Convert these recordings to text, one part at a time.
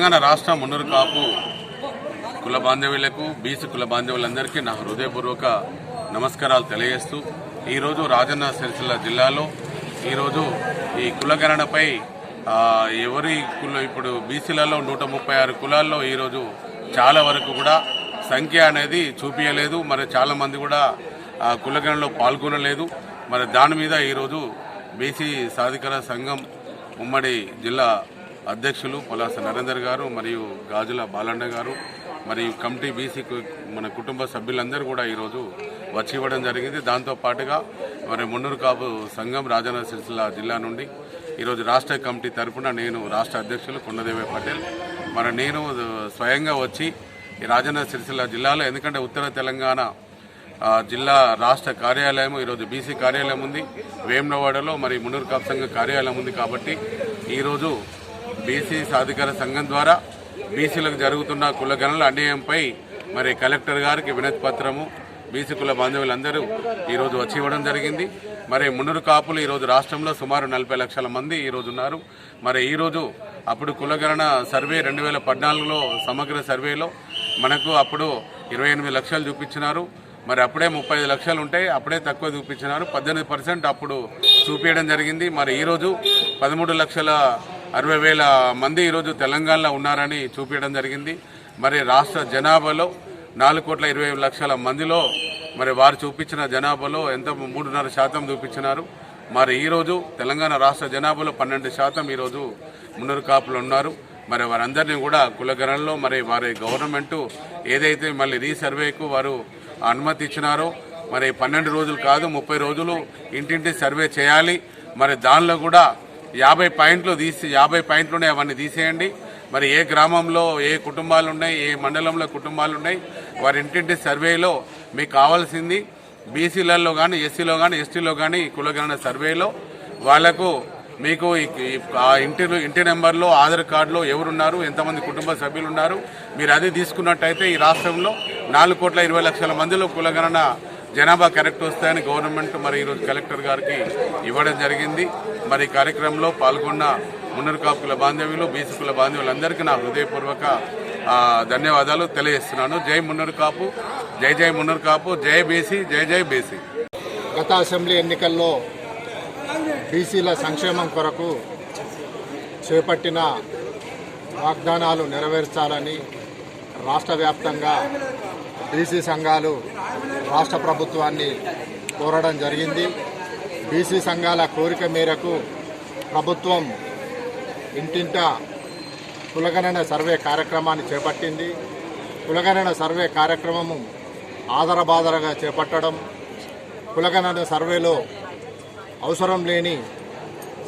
తెలంగాణ రాష్ట్రం మున్నూరు కాపు కుల బాంధవ్యులకు బీసీ కుల బాంధవులందరికీ నా హృదయపూర్వక నమస్కారాలు తెలియజేస్తూ ఈరోజు రాజన్న సిరిసిల్ల జిల్లాలో ఈరోజు ఈ కులగణనపై ఎవరి కుల ఇప్పుడు బీసీలలో నూట ముప్పై ఆరు కులాల్లో ఈరోజు చాలా వరకు కూడా సంఖ్య అనేది చూపించలేదు మరి చాలామంది కూడా ఆ కులగణలో పాల్గొనలేదు. మరి దాని మీద ఈరోజు బీసీ సాధికార సంఘం ఉమ్మడి జిల్లా అధ్యక్షులు పొలాస నరేందర్ గారు మరియు గాజుల బాలన్న గారు మరియు కమిటీ బీసీ మన కుటుంబ సభ్యులందరూ కూడా ఈరోజు వచ్చి ఇవ్వడం జరిగింది. దాంతో పాటుగా మరి మున్నూరు కాపు సంఘం రాజన్న సిరిసిల్ల జిల్లా నుండి ఈరోజు రాష్ట్ర కమిటీ తరపున నేను రాష్ట్ర అధ్యక్షులు కొండదేవి పటేల్. మరి నేను స్వయంగా వచ్చి రాజన్న సిరిసిల్ల జిల్లాలో ఎందుకంటే ఉత్తర తెలంగాణ జిల్లా రాష్ట్ర కార్యాలయం ఈరోజు బీసీ కార్యాలయం ఉంది. వేమనవాడలో మరి మున్నూరు కాపు సంఘ కార్యాలయం ఉంది కాబట్టి ఈరోజు బీసీ సాధికార సంఘం ద్వారా బీసీలకు జరుగుతున్న కులగణల అన్యాయంపై మరి కలెక్టర్ గారికి వినతి పత్రము బీసీ కుల బాంధవులందరూ ఈరోజు వచ్చి ఇవ్వడం జరిగింది. మరి మునురు కాపులు ఈరోజు రాష్ట్రంలో సుమారు నలభై లక్షల మంది ఈరోజు ఉన్నారు. మరి ఈరోజు అప్పుడు కులగణన సర్వే రెండు వేల పద్నాలుగులో సమగ్ర సర్వేలో మనకు అప్పుడు ఇరవై ఎనిమిది లక్షలు చూపించినారు. మరి అప్పుడే ముప్పై లక్షలు ఉంటే అప్పుడే తక్కువ చూపించినారు. పద్దెనిమిది పర్సెంట్ అప్పుడు చూపించడం జరిగింది. మరి ఈరోజు పదమూడు లక్షల అరవై వేల మంది ఈరోజు తెలంగాణలో ఉన్నారని చూపించడం జరిగింది. మరి రాష్ట్ర జనాభాలో నాలుగు కోట్ల ఇరవై లక్షల మందిలో మరి వారు చూపించిన జనాభాలో ఎంత మూడున్నర శాతం చూపించినారు. మరి ఈరోజు తెలంగాణ రాష్ట్ర జనాభాలో పన్నెండు శాతం ఈరోజు మున్నూరు కాపులు ఉన్నారు. మరి వారందరినీ కూడా కులగణంలో మరి వారి గవర్నమెంట్ ఏదైతే మళ్ళీ రీసర్వేకు వారు అనుమతి ఇచ్చినారో మరి పన్నెండు రోజులు కాదు ముప్పై రోజులు ఇంటింటి సర్వే చేయాలి. మరి దానిలో కూడా యాభై పాయింట్లు తీసి యాభై పాయింట్లు ఉన్నాయి అవన్నీ తీసేయండి. మరి ఏ గ్రామంలో ఏ కుటుంబాలు ఉన్నాయి ఏ మండలంలో కుటుంబాలు ఉన్నాయి వారి ఇంటింటి సర్వేలో మీకు కావాల్సింది బీసీలలో కానీ ఎస్సీలో కానీ ఎస్టీలో కానీ కులగణన సర్వేలో వాళ్ళకు మీకు ఇంటి ఇంటి నెంబర్లో ఆధార్ కార్డులో ఎవరున్నారు ఎంతమంది కుటుంబ సభ్యులు ఉన్నారు మీరు అది తీసుకున్నట్టయితే ఈ రాష్ట్రంలో నాలుగు కోట్ల ఇరవై లక్షల మందిలో కులగణన జనాభా కరెక్ట్ వస్తాయని గవర్నమెంట్ మరి ఈరోజు కలెక్టర్ గారికి ఇవ్వడం జరిగింది. మరి కార్యక్రమంలో పాల్గొన్న మున్నరు కాపుల బాంధవ్యులు బీసీ కుల బాంధవ్యులందరికీ నా హృదయపూర్వక ధన్యవాదాలు తెలియజేస్తున్నాను. జై మున్నూరు కాపు జై జై మున్నూరు కాపు జై బీసీ జై జై బీసీ. గత అసెంబ్లీ ఎన్నికల్లో బీసీల సంక్షేమం కొరకు చేపట్టిన వాగ్దానాలు నెరవేర్చాలని రాష్ట్ర వ్యాప్తంగా బీసీ సంఘాలు రాష్ట్ర ప్రభుత్వాన్ని కోరడం జరిగింది. బీసీ సంఘాల కోరిక మేరకు ప్రభుత్వం ఇంటింట కులగణన సర్వే కార్యక్రమాన్ని చేపట్టింది. కులగణన సర్వే కార్యక్రమము ఆదరబాదరగా చేపట్టడం కులగణన సర్వేలో అవసరం లేని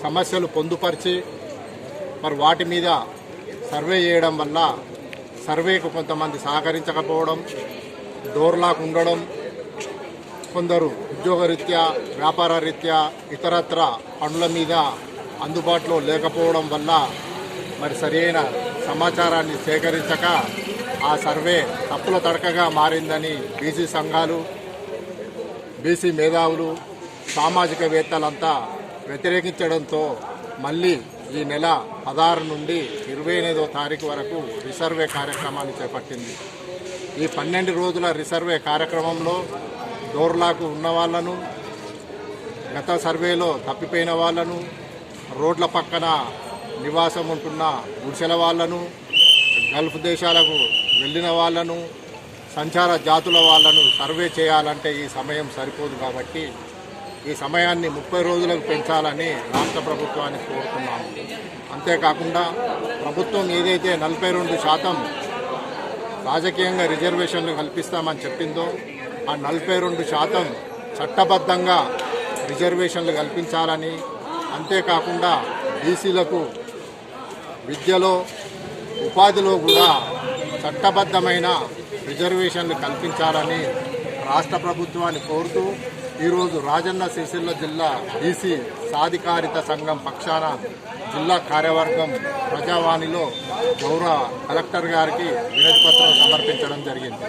సమస్యలు పొందుపరిచి మరి వాటి మీద సర్వే చేయడం వల్ల సర్వేకు కొంతమంది సహకరించకపోవడం డోర్లాక్ ఉండడం కొందరు ఉద్యోగరీత్యా వ్యాపార రీత్యా ఇతరత్ర పనుల మీద అందుబాటులో లేకపోవడం వల్ల మరి సరైన సమాచారాన్ని సేకరించక ఆ సర్వే తప్పుల తడకగా మారిందని బీసీ సంఘాలు బీసీ మేధావులు సామాజికవేత్తలంతా వ్యతిరేకించడంతో మళ్ళీ ఈ నెల పదహారు నుండి ఇరవై ఎనిమిదో తారీఖు వరకు రిసర్వే కార్యక్రమాన్ని చేపట్టింది. ఈ పన్నెండు రోజుల రిసర్వే కార్యక్రమంలో డోర్లాకు ఉన్న వాళ్ళను గత సర్వేలో తప్పిపోయిన వాళ్ళను రోడ్ల పక్కన నివాసం ఉంటున్న గుడిసెల వాళ్ళను గల్ఫ్ దేశాలకు వెళ్ళిన వాళ్ళను సంచార జాతుల వాళ్ళను సర్వే చేయాలంటే ఈ సమయం సరిపోదు కాబట్టి ఈ సమయాన్ని ముప్పై రోజులకు పెంచాలని రాష్ట్ర ప్రభుత్వాన్ని కోరుతున్నాము. అంతేకాకుండా ప్రభుత్వం ఏదైతే నలభై రెండు శాతం రాజకీయంగా రిజర్వేషన్లు కల్పిస్తామని చెప్పిందో ఆ నలభై రెండు శాతం చట్టబద్ధంగా రిజర్వేషన్లు కల్పించాలని అంతేకాకుండా బీసీలకు విద్యలో ఉపాధిలో కూడా చట్టబద్ధమైన రిజర్వేషన్లు కల్పించాలని రాష్ట్ర ప్రభుత్వాన్ని కోరుతూ ఈరోజు రాజన్న సిరిసిల్ల జిల్లా బీసీ సాధికారిత సంఘం పక్షాన జిల్లా కార్యవర్గం ప్రజావాణిలో గౌరవ కలెక్టర్ గారికి వినతిపత్రం సమర్పించడం జరిగింది.